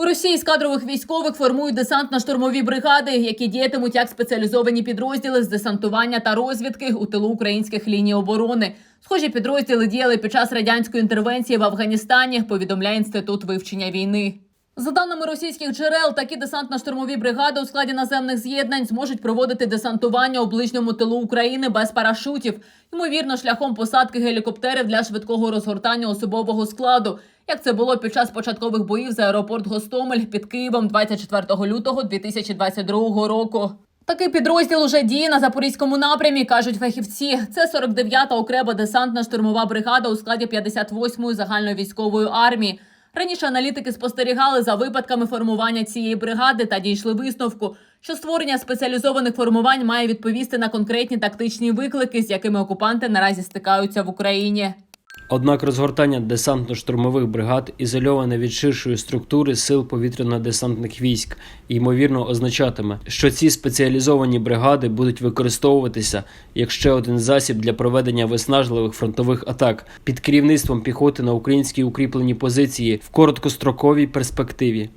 У Росії з кадрових військових формують десантно-штурмові бригади, які діятимуть як спеціалізовані підрозділи з десантування та розвідки у тилу українських ліній оборони. Схожі підрозділи діяли під час радянської інтервенції в Афганістані. Повідомляє інститут вивчення війни. За даними російських джерел, такі десантно-штурмові бригади у складі наземних з'єднань зможуть проводити десантування у ближньому тилу України без парашутів, ймовірно, шляхом посадки гелікоптерів для швидкого розгортання особового складу, як це було під час початкових боїв за аеропорт Гостомель під Києвом 24 лютого 2022 року. Такий підрозділ уже діє на запорізькому напрямі, кажуть фахівці. Це 49-та окрема десантна штурмова бригада у складі 58-ї загальної військової армії. Раніше аналітики спостерігали за випадками формування цієї бригади та дійшли висновку, що створення спеціалізованих формувань має відповісти на конкретні тактичні виклики, з якими окупанти наразі стикаються в Україні. Однак розгортання десантно-штурмових бригад ізольоване від ширшої структури сил повітряно-десантних військ ймовірно означатиме, що ці спеціалізовані бригади будуть використовуватися як ще один засіб для проведення виснажливих фронтових атак під керівництвом піхоти на українські укріплені позиції в короткостроковій перспективі.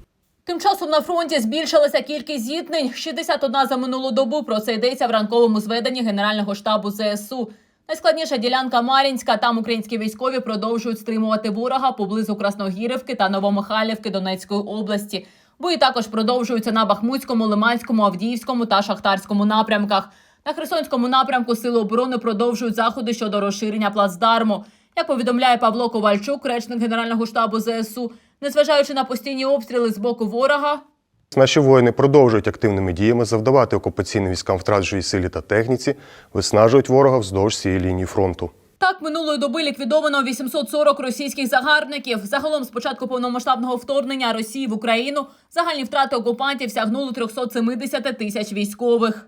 Тим часом на фронті збільшилася кількість зіткнень 61 за минулу добу. Про це йдеться в ранковому зведенні Генерального штабу ЗСУ. Найскладніша ділянка Мар'їнська. Там українські військові продовжують стримувати ворога поблизу Красногірівки та Новомихайлівки Донецької області. Бої також продовжуються на Бахмутському, Лиманському, Авдіївському та Шахтарському напрямках. На Херсонському напрямку сили оборони продовжують заходи щодо розширення плацдарму. Як повідомляє Павло Ковальчук, речник Генерального штабу ЗСУ, незважаючи на постійні обстріли з боку ворога, Наші воїни продовжують активними діями завдавати окупаційним військам втрат живій силі та техніці, виснажують ворога вздовж цієї лінії фронту. Так, минулої доби ліквідовано 840 російських загарбників. Загалом, з початку повномасштабного вторгнення Росії в Україну, загальні втрати окупантів сягнули 370 тисяч військових.